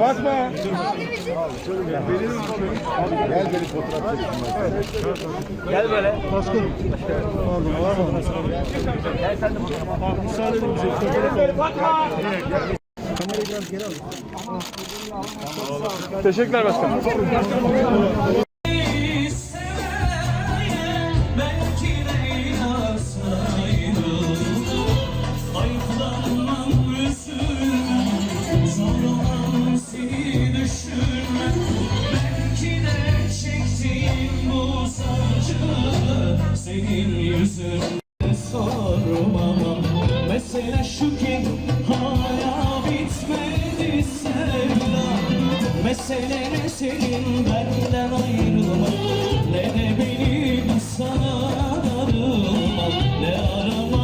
Bakma. Gel beni fotoğraf çekin. Gel böyle. Başkanım. Pardon var mı? Gel sen de Müsaade edin bize. Fotoğraf Bakma. Teşekkürler başkanım. Senin yüzünden sormam Mesele şu ki hala bitmedi sevdam Mesele ne senin benden ayrılmak Ne de benim sana darılmam Ne